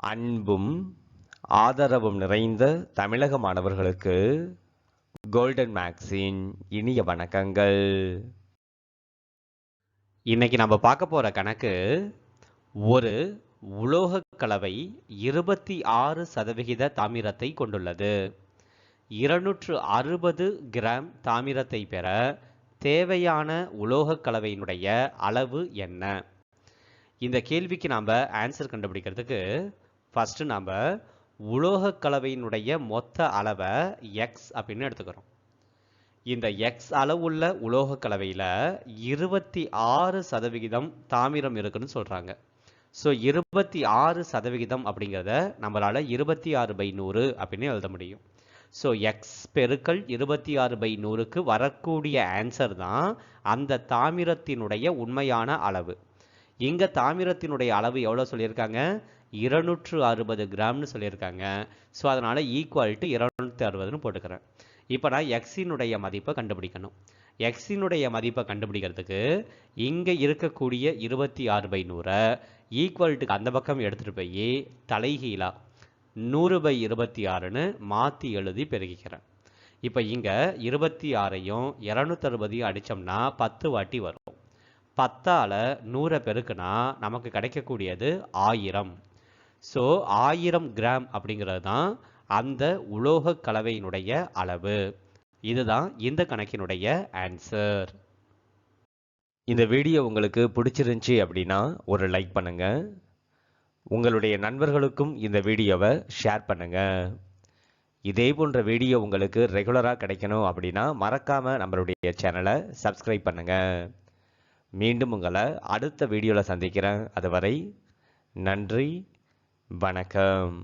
அன்பும் ஆதரவும் நிறைந்த தமிழக மாணவர்களுக்கு கோல்டன் மேக்ஸின் இனிய வணக்கங்கள். இன்னைக்கு நம்ம பார்க்க போற கணக்கு ஒரு உலோகக் கலவை இருபத்தி ஆறு சதவிகித தாமிரத்தை கொண்டுள்ளது. இருநூற்று அறுபது கிராம் தாமிரத்தை பெற தேவையான உலோகக் கலவையினுடைய அளவு என்ன? இந்த கேள்விக்கு நாம் ஆன்சர் கண்டுபிடிக்கிறதுக்கு ஃபஸ்ட்டு நாம் உலோக கலவையினுடைய மொத்த அளவை எக்ஸ் அப்படின்னு எடுத்துக்கிறோம். இந்த எக்ஸ் அளவுள்ள உலோகக் கலவையில் இருபத்தி ஆறு சதவிகிதம் தாமிரம் இருக்குன்னு சொல்கிறாங்க ஸோ இருபத்தி ஆறு சதவிகிதம் அப்படிங்கிறத நம்மளால் இருபத்தி ஆறு பை நூறு அப்படின்னு எழுத முடியும். ஸோ எக்ஸ் பெருக்கல் இருபத்தி ஆறு பை நூறுக்கு வரக்கூடிய ஆன்சர் தான் அந்த தாமிரத்தினுடைய உண்மையான அளவு. இங்கே தாமிரத்தினுடைய அளவு எவ்வளோ சொல்லியிருக்காங்க? இருநூற்று அறுபது கிராம்னு சொல்லியிருக்காங்க. ஸோ அதனால் ஈக்குவல் டு இருநூற்றி அறுபதுன்னு போட்டுக்கிறேன். இப்போ நான் எக்ஸினுடைய மதிப்பை கண்டுபிடிக்கணும். எக்ஸினுடைய மதிப்பை கண்டுபிடிக்கிறதுக்கு இங்கே இருக்கக்கூடிய இருபத்தி ஆறு பை நூறை ஈக்குவல்ட்டுக்கு அந்த பக்கம் எடுத்துகிட்டு போய் தலைகீழா நூறு பை இருபத்தி ஆறுன்னு மாற்றி எழுதி பெருகிக்கிறேன் இப்போ இங்கே இருபத்தி ஆறையும் இரநூத்தறுபதையும் அடித்தோம்னா பத்து வாட்டி வரும். பத்தால் நூறை பெருக்குனா நமக்கு கிடைக்கக்கூடியது ஆயிரம். ஸோ ஆயிரம் கிராம் அப்படிங்கிறது தான் அந்த உலோக கலவையினுடைய அளவு. இதுதான் இந்த கணக்கினுடைய ஆன்சர் இந்த வீடியோ உங்களுக்கு பிடிச்சிருந்துச்சி அப்படின்னா ஒரு லைக் பண்ணுங்க. உங்களுடைய நண்பர்களுக்கும் இந்த வீடியோவை ஷேர் பண்ணுங்க. இதே போன்ற வீடியோ உங்களுக்கு ரெகுலராக கிடைக்கணும் அப்படின்னா மறக்காமல் நம்மளுடைய சேனலை சப்ஸ்கிரைப் பண்ணுங்கள் மீண்டும் உங்களை அடுத்த வீடியோவில் சந்திக்கிறேன். அதுவரை நன்றி வணக்கம்.